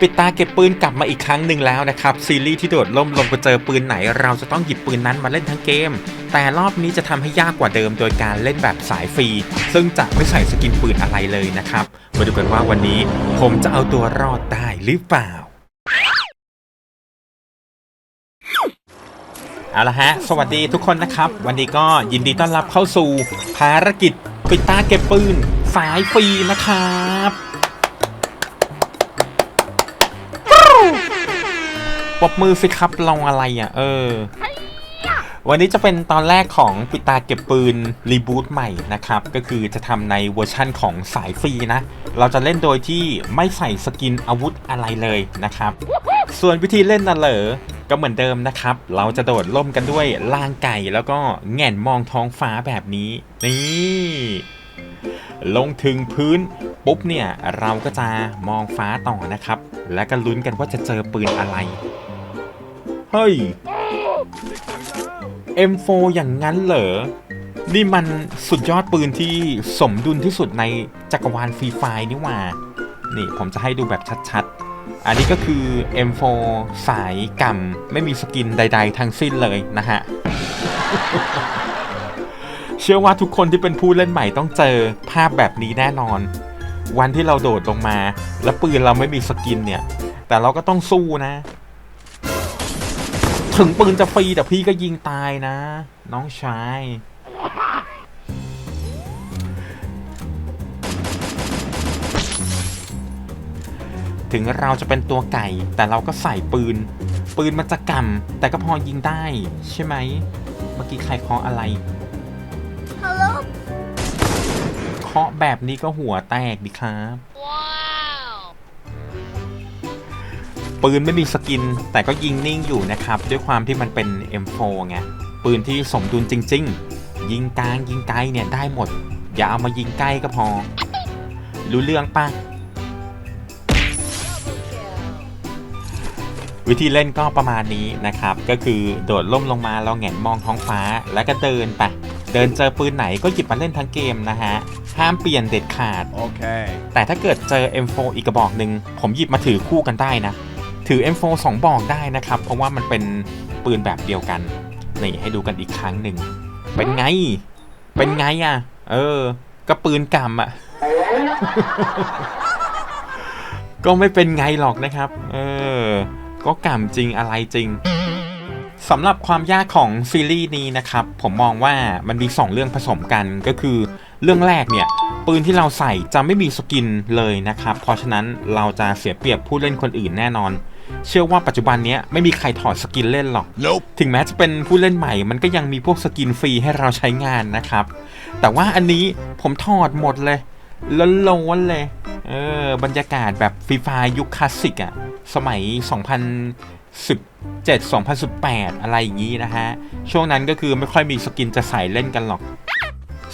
ปิดตาเก็บปืนกลับมาอีกครั้งหนึ่งแล้วนะครับ ซีรีส์ที่โดดล่มลงไปเจอปืนไหน เราจะต้องหยิบปืนนั้นมาเล่นทั้งเกม แต่รอบนี้จะทำให้ยากกว่าเดิมโดยการเล่นแบบสายฟรี ซึ่งจะไม่ใส่สกินปืนอะไรเลยนะครับ มาดูกันว่าวันนี้ผมจะเอาตัวรอดได้หรือเปล่าเอาละฮะ สวัสดีทุกคนนะครับ วันนี้ก็ยินดีต้อนรับเข้าสู่ภารกิจปิดตาเก็บปืนสายฟรีนะครับ ปรบมือสิครับลองอะไรอะ เออ วันนี้จะเป็นตอนแรกของปิดตาเก็บปืนรีบูตใหม่นะครับ ก็คือจะทำในเวอร์ชั่นของสายฟรีนะ เราจะเล่นโดยที่ไม่ใส่สกินอาวุธอะไรเลยนะครับ ส่วนวิธีเล่นน่ะเหรอก็เหมือนเดิมนะครับ เราจะโดดล่มกันด้วยล่างไก่แล้วก็แง่นมองท้องฟ้าแบบนี้ นี่ ลงถึงพื้นปุ๊บเนี่ย เราก็จะมองฟ้าต่อนะครับ แล้วก็ลุ้นกันว่าจะเจอปืนอะไร เฮ้ย M4 อย่างนั้นเหรอ นี่มันสุดยอดปืนที่สมดุลที่สุดในจักรวาลฟรีไฟนี่หว่า นี่ผมจะให้ดูแบบชัดๆ อันนี้ก็คือ M4 สายกำไม่มีสกินใดๆทั้งสิ้นเลยนะฮะ เชื่อว่าทุกคนที่เป็นผู้เล่นใหม่ต้องเจอภาพแบบนี้แน่นอน วันที่เราโดดลงมา แล้วปืนเราไม่มีสกินเนี่ย แต่เราก็ต้องสู้นะ ถึงปืนจะฟรีแต่พี่ก็ยิงตายนะ น้องชาย ถึงเราจะเป็นตัวไก่ แต่เราก็ใส่ปืน ปืนมันจะกำแต่ก็พอยิงได้ ใช่ไหม เมื่อกี้ใครเคาะอะไร Hello? เคาะแบบนี้ก็หัวแตกดิครับ ปืนไม่มีสกิน แต่ก็ยิงนิ่งอยู่นะครับ ด้วยความที่มันเป็น M4 ไงปืนที่สมดุลจริง ๆ ยิงกลางยิงไกลเนี่ยได้หมด อย่าเอามายิงใกล้ก็พอ รู้เรื่องปะวิธีเล่นก็ประมาณนี้นะครับ ก็คือโดดล่มลงมาเราแหงนมองท้องฟ้าแล้วก็เดินไป เดินเจอปืนไหนก็หยิบมาเล่นทั้งเกมนะฮะ ห้ามเปลี่ยนเด็ดขาด Okay. แต่ถ้าเกิดเจอ M4 อีกกระบอกหนึ่งผมหยิบมาถือคู่กันได้นะ ถือ M4 2บอกได้นะครับ เพราะว่ามันเป็นปืนแบบเดียวกันนี่ให้ดูกันอีกครั้งหนึ่ง เป็นไง เป็นไงอะ เออ ก็ปืนกำอะ ก็ไม่เป็นไงหรอกนะครับ เออ ก็กำจริงอะไรจริงสำหรับความยากของซีรีส์นี้นะครับ ผมมองว่ามันมี 2 เรื่องผสมกันก็คือเรื่องแรกเนี่ย ปืนที่เราใส่จะไม่มีสกินเลยนะครับ เพราะฉะนั้นเราจะเสียเปรียบผู้เล่นคนอื่นแน่นอน เชื่อว่าปัจจุบันเนี้ยไม่มีใครถอดสกินเล่นหรอก Nope. ถึงแม้จะเป็นผู้เล่นใหม่ มันก็ยังมีพวกสกินฟรีให้เราใช้งานนะครับ แต่ว่าอันนี้ผมถอดหมดเลยล้วนๆเลย เออ บรรยากาศแบบฟรีไฟยุคคลาสสิกอะสมัย 2017 2018 อะไรอย่างนี้นะฮะ ช่วงนั้นก็คือไม่ค่อยมีสกินจะใส่เล่นกันหรอก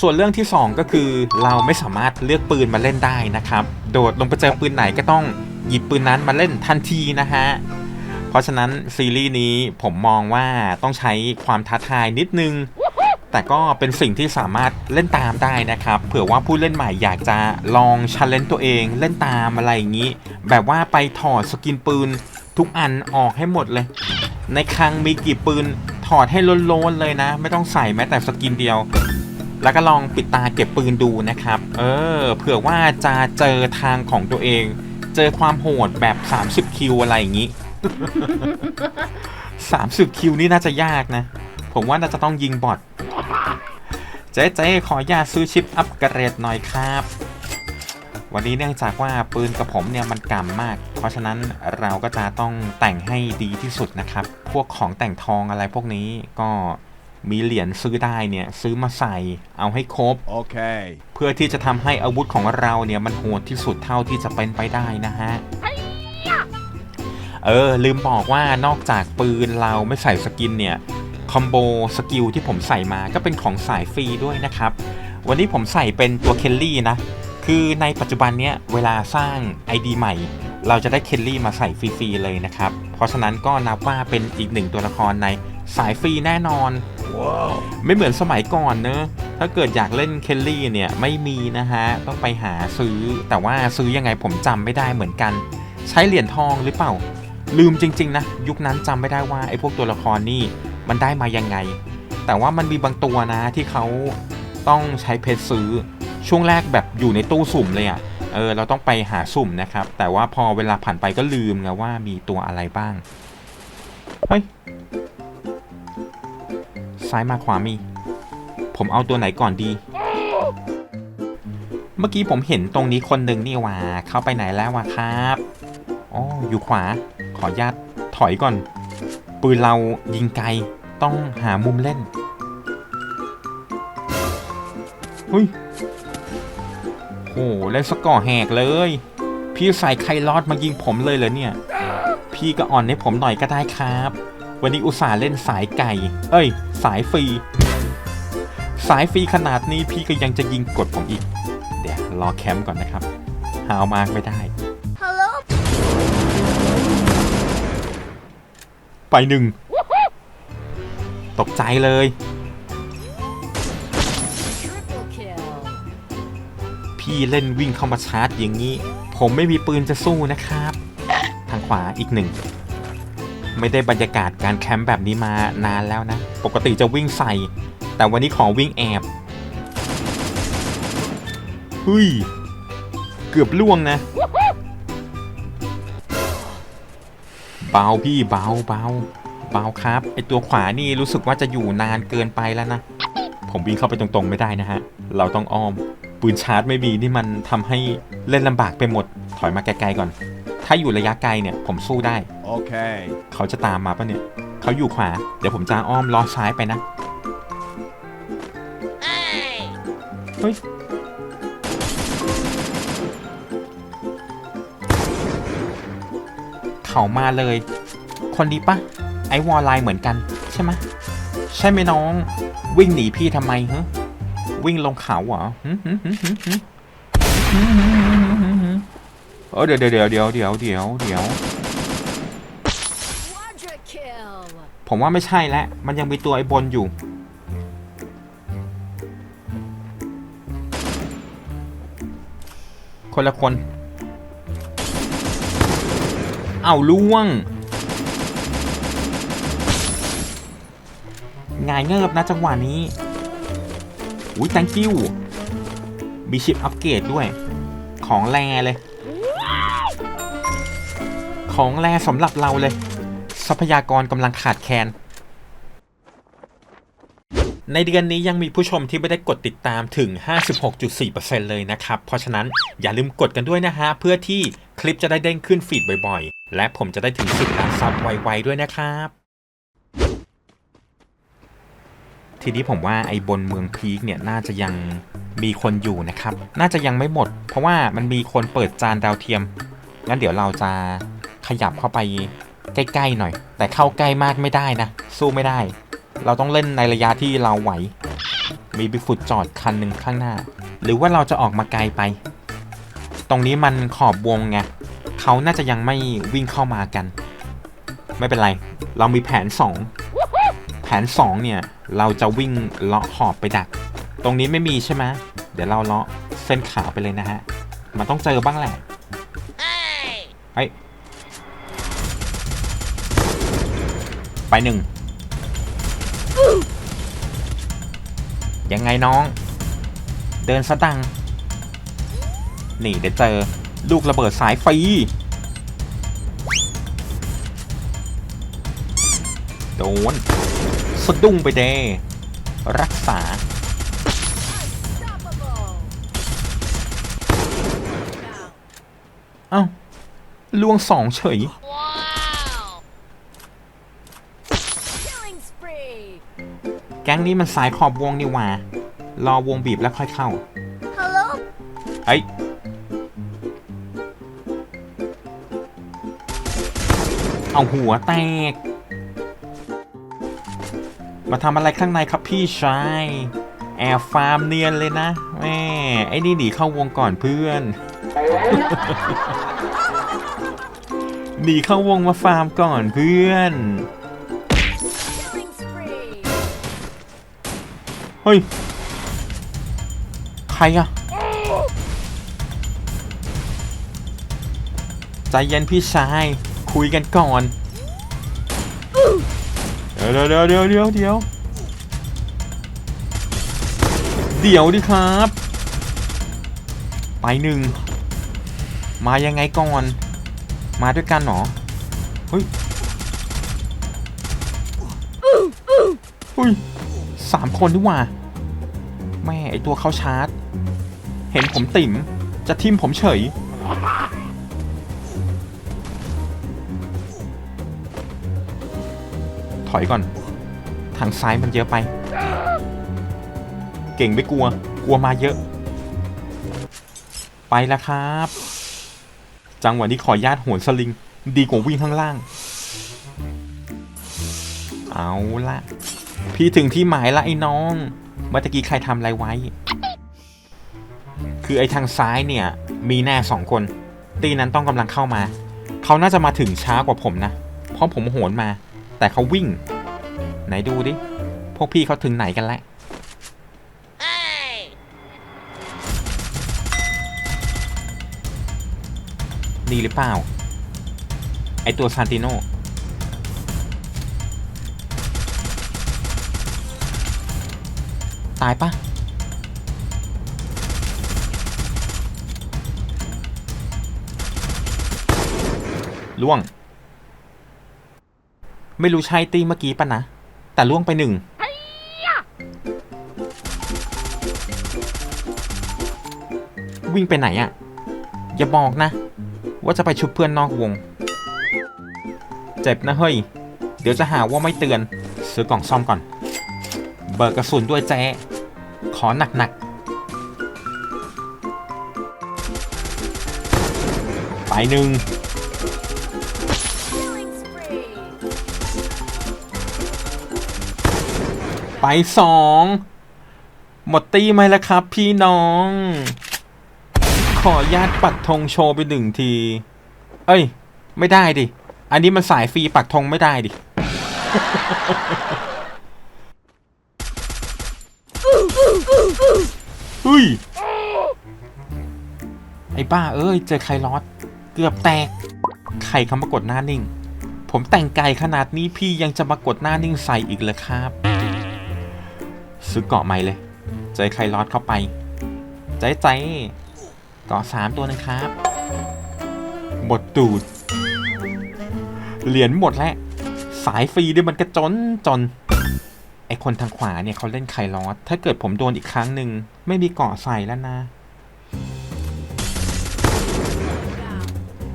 ส่วนเรื่องที่ 2 ก็คือเราไม่สามารถเลือกปืนมาเล่นได้นะครับ โดดลงไปเจอปืนไหนก็ต้อง หยิบปืนนั้นมาเล่นทันทีนะฮะ เพราะฉะนั้นซีรีส์นี้ผมมองว่าต้องใช้ความท้าทายนิดนึง แต่ก็เป็นสิ่งที่สามารถเล่นตามได้นะครับ เผื่อว่าผู้เล่นใหม่อยากจะลองชันเลนตัวเองเล่นตามอะไรอย่างนี้ แบบว่าไปถอดสกินปืนทุกอันออกให้หมดเลย ในคลังมีกี่ปืนถอดให้ล้นๆเลยนะ ไม่ต้องใส่แม้แต่สกินเดียวแล้วก็ลองปิดตาเก็บปืนดูนะครับ เออ เผื่อว่าจะเจอทางของตัวเอง เจอความโหดแบบ 30 คิวอะไรอย่างนี้ 30 คิวนี่น่าจะยากนะ ผมว่าน่าจะต้องยิงบอทเจ๊เจ๊ขออนุญาตซื้อชิปอัปเกรดหน่อยครับ วันนี้เนื่องจากว่าปืนกับผมเนี่ยมันกำมาก เพราะฉะนั้นเราก็จะต้องแต่งให้ดีที่สุดนะครับ พวกของแต่งทองอะไรพวกนี้ก็ มีเหรียญซื้อได้เนี่ยซื้อมาใส่เอาให้ครบ Okay. เพื่อที่จะทำให้อาวุธของเราเนี่ยมันโหดที่สุดเท่าที่จะเป็นไปได้นะฮะเออลืมบอกว่านอกจากปืนเราไม่ใส่สกินเนี่ยคอมโบสกิลที่ผมใส่มาก็เป็นของสายฟรีด้วยนะครับ วันนี้ผมใส่เป็นตัวเคลลี่นะ คือในปัจจุบันเนี้ยเวลาสร้าง ID ใหม่ เราจะได้เคลลี่มาใส่ฟรีๆเลยนะครับ เพราะฉะนั้นก็นับว่าเป็นอีกหนึ่งตัวละครในสายฟรีแน่นอน Whoa. ไม่เหมือนสมัยก่อนเนอะถ้าเกิดอยากเล่นเคลลี่เนี่ยไม่มีนะฮะ ต้องไปหาซื้อ แต่ว่าซื้อยังไงผมจำไม่ได้เหมือนกัน ใช้เหรียญทองหรือเปล่า ลืมจริง ๆ นะ ยุคนั้นจำไม่ได้ว่าไอ้พวกตัวละครนี่มันได้มายังไง แต่ว่ามันมีบางตัวนะที่เขาต้องใช้เพชรซื้อช่วงแรกแบบอยู่ในตู้สุ่มเลยอะ่ะเออเราต้องไปหาสุ่มนะครับ แต่ว่าพอเวลาผ่านไปก็ลืมไงว่ามีตัวอะไรบ้าง เฮ้ย ซ้ายมาขวามี ผมเอาตัวไหนก่อนดี เมื่อกี้ผมเห็นตรงนี้คนหนึ่งนี่ว่า เข้าไปไหนแล้ววะครับอ๋ออยู่ขวา ขออนุญาตถอยก่อน ปืนเรายิงไกล ต้องหามุมเล่นเฮ้ยโหเล่นสกอร์แหกเลย พี่ใส่ไคลอดมายิงผมเลยเหรอเนี่ย พี่ก็อ่อนให้ผมหน่อยก็ได้ครับ วันนี้อุตส่าห์เล่นสายไก่ เอ้ย สายฟรี สายฟรีขนาดนี้พี่ก็ยังจะยิงกดผมอีก เดี๋ยวรอแคมป์ก่อนนะครับ หาวมากไม่ได้ Hello? ไปหนึ่ง ตกใจเลย Triple kill. พี่เล่นวิ่งเข้ามาชาร์จอย่างนี้ ผมไม่มีปืนจะสู้นะครับ ทางขวาอีกหนึ่ง ไม่ได้บรรยากาศการแคมป์แบบนี้มานานแล้วนะ ปกติจะวิ่งใส่ แต่วันนี้ขอวิ่งแอบเฮ้ย เกือบล่วงนะ เบาพี่เบาเบาเบาครับ ไอตัวขวานี่รู้สึกว่าจะอยู่นานเกินไปแล้วนะ ผมวิ่งเข้าไปตรงๆไม่ได้นะฮะ เราต้องอ้อม ปืนชาร์จไม่มีนี่มันทำให้เล่นลำบากไปหมด ถอยมาไกลๆก่อน ถ้าอยู่ระยะไกลเนี่ยผมสู้ได้ Okay. เขาจะตามมาปะเนี่ย เขาอยู่ขวา เดี๋ยวผมจะอ้อมล้อซ้ายไปนะ Hey! เฮ้ย เขามาเลย คนดีปะไอวอลไลน์เหมือนกัน ใช่ไหมะใช่ไหมน้อง วิ่งหนีพี่ทำไมฮะวิ่งลงเขาเหรอ เออเดี๋ยวเดี๋ยวเดี๋ยวเดี๋ยวเดี๋ยวเดี๋ยว ผมว่าไม่ใช่แล้วมันยังมีตัวไอ้บนอยู่ คนละคน เอาล่วงง่ายเงิบนะจังหวะนี้ อุ้ย thank you มีชิปอัปเกรดด้วย ของแรงเลย ของแรสำหรับเราเลย ทรัพยากรกำลังขาดแคลนในเดือนนี้ยังมีผู้ชมที่ไม่ได้กดติดตามถึง 56.4%เลยนะครับ เพราะฉะนั้นอย่าลืมกดกันด้วยนะฮะ เพื่อที่คลิปจะได้เด้งขึ้นฟีดบ่อยๆ และผมจะได้ถึง10ล้านซับไวๆด้วยนะครับ ทีนี้ผมว่าไอ้บนเมืองพีคเนี่ยน่าจะยังมีคนอยู่นะครับ น่าจะยังไม่หมด เพราะว่ามันมีคนเปิดจานดาวเทียม งั้นเดี๋ยวเราจะ ขยับเข้าไปใกล้ๆหน่อย แต่เข้าใกล้มากไม่ได้นะ สู้ไม่ได้ เราต้องเล่นในระยะที่เราไหว มีบิ๊กฟุตจอดคันหนึ่งข้างหน้า หรือว่าเราจะออกมาไกลไป ตรงนี้มันขอบวงไงเขาน่าจะยังไม่วิ่งเข้ามากัน ไม่เป็นไร เรามีแผน 2 แผน 2 เนี่ย เราจะวิ่งเลาะขอบไปดัก ตรงนี้ไม่มีใช่ไหมเดี๋ยวเราเลาะเส้นขาวไปเลยนะฮะ มันต้องเจอบ้างแหละเฮ้ย ไปหนึ่งยังไงน้อง เดินสะดังนี่เดี๋ยวเจอลูกระเบิดสายไฟโดนสะดุ้งไปเดรักษา เอ้าล่วงสองเฉย แก๊งนี้มันสายขอบวงนี่หว่า รอวงบีบแล้วค่อยเข้า Hello? เฮ้ย เอาหัวแตก มาทำอะไรข้างในครับพี่ชาย แอบฟาร์มเนียนเลยนะแม่ไอ้นี่หนีเข้าวงก่อนเพื่อน หนีเข้าวงมาฟาร์มก่อนเพื่อน เฮ้ย ใครอะใจเย็นพี่ชาย คุยกันก่อน เดี๋ยวเดี๋ยวเดี๋ยวเดี๋ยวเดี๋ยวเดี๋ยวดิครับ ไปหนึ่ง มายังไงก่อน มาด้วยกันเหรอ เฮ้ยอุ้ย สามคนดีกว่า แม่ไอตัวเขาชาร์จ เห็นผมติ่มจะทิมผมเฉย ถอยก่อน ทางซ้ายมันเยอะไป เก่งไม่กลัว กลัวมาเยอะ ไปแล้วครับ จังหวะนี้ขอญาตโหนสลิง ดีกว่าวิ่งข้างล่าง เอาละ พี่ถึงที่หมายละไอ้น้องเมื่อตะกี้ใครทำอะไรไว้ คือไอ้ทางซ้ายเนี่ย มีแน่สองคน ตีนั้นต้องกำลังเข้ามา เขาน่าจะมาถึงช้ากว่าผมนะ เพราะผมโหนมา แต่เขาวิ่ง ไหนดูดิ พวกพี่เขาถึงไหนกันแล้วนี่หรือเปล่า ไอตัวซานติโน ตายปะล่วง ไม่รู้ใช่ตีเมื่อกี้ปะนะ แต่ล่วงไปหนึ่งวิ่งไปไหนอะ่ะอย่าบอกนะ ว่าจะไปชุบเพื่อนนอกวง เจ็บนะเฮ้ย เดี๋ยวจะหาว่าไม่เตือน ซื้อกล่องซ่อมก่อน เบิกกระสุนด้วยแจ ขอหนักๆ ไปหนึ่งไปสองหมดตีไหมล่ะครับพี่น้อง ขอญาตปักธงโชว์ไปหนึ่งที เอ้ย ไม่ได้ดิ อันนี้มันสายฟรีปักธงไม่ได้ดิ เฮ้ ย ไอ้บ้าเอ้ย เจอใครลอดเกือบแตกใครเขามากดหน้านิ่ง ผมแต่งไก่ขนาดนี้พี่ยังจะมากดหน้านิ่งใส่อีกเลยครับ ซื้อเกาะใหม่เลย เจอใครลอดเข้าไป ใจใจเกาะสามตัวนึงครับ หมดตูด เหรียญหมดแล้ว สายฟรีด้วยมันกระจนจน อคนทางขวาเนี่ยเขาเล่นไคลอสถ้าเกิดผมโดนอีกครั้งหนึ่งไม่มีเกาะใส่แล้วนะ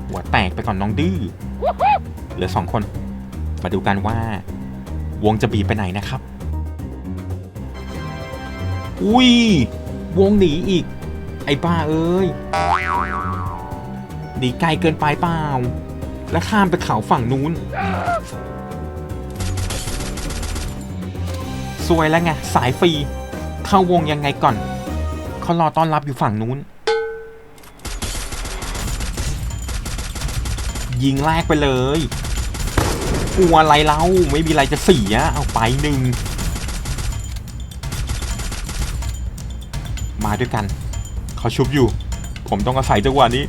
หัวแตกไปก่อนน้องดื้อ เหลือสองคน มาดูกันว่า วงจะบีบไปไหนนะครับ อุ้ยวงหนีอีก ไอ้บ้าเอ้ย หนีไกลเกินไปเปล่า แล้วข้ามไปเขาฝั่งนู้น สวยแล้วไง สายฟรี เข้าวงยังไงก่อน เขารอต้อนรับอยู่ฝั่งนู้น ยิงแรกไปเลยกลัวอะไรเล่าไม่มีอะไรจะเสียเอาไปหนึ่ง มาด้วยกัน เขาชุบอยู่ ผมต้องอาศัยจังหวะนี้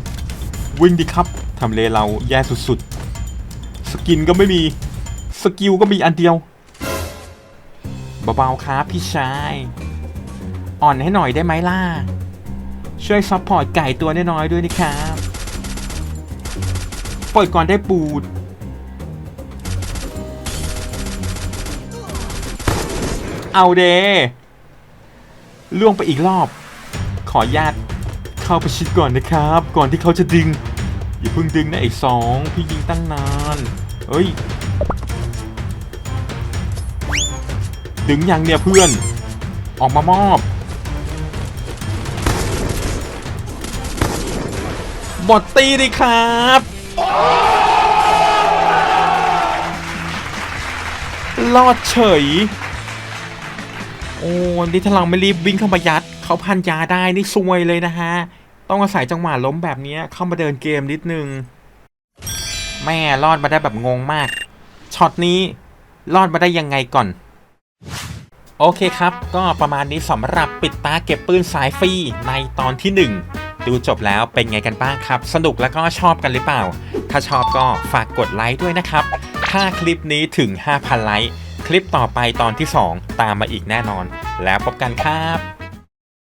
วิ่งดิครับทำเลเราแย่สุดๆ สกินก็ไม่มี สกิลก็มีอันเดียว เบาๆครับพี่ชาย อ่อนให้หน่อยได้ไหมล่ะ ช่วยซัพพอร์ตไก่ตัวน้อยๆด้วยนะครับปล่อยก่อนได้ปูด เอาเดล่วงไปอีกรอบ ขอญาตเข้าไปชิดก่อนนะครับ ก่อนที่เขาจะดึง อย่าเพิ่งดึงนะไอ้สอง พี่ยิงตั้งนานเฮ้ย ดึงยังเนี่ยเพื่อน ออกมามอบ บอดตีดิครับ รอดเฉย โอ้นี่ถ้าเราไม่รีบวิ่งเข้ามายัด เขาพันยาได้นี่ซวยเลยนะฮะ ต้องอาศัยจังหวะล้มแบบนี้เข้ามาเดินเกมนิดนึง แม่รอดมาได้แบบงงมาก ช็อตนี้รอดมาได้ยังไงก่อน โอเคครับ ก็ประมาณนี้สำหรับปิดตาเก็บปืนสายฟรีในตอนที่ 1 ดูจบแล้วเป็นไงกันบ้างครับ สนุกแล้วก็ชอบกันหรือเปล่า ถ้าชอบก็ฝากกดไลค์ด้วยนะครับ ถ้าคลิปนี้ถึง 5,000 ไลค์ คลิปต่อไปตอนที่ 2 ตามมาอีกแน่นอน แล้วพบกันครับ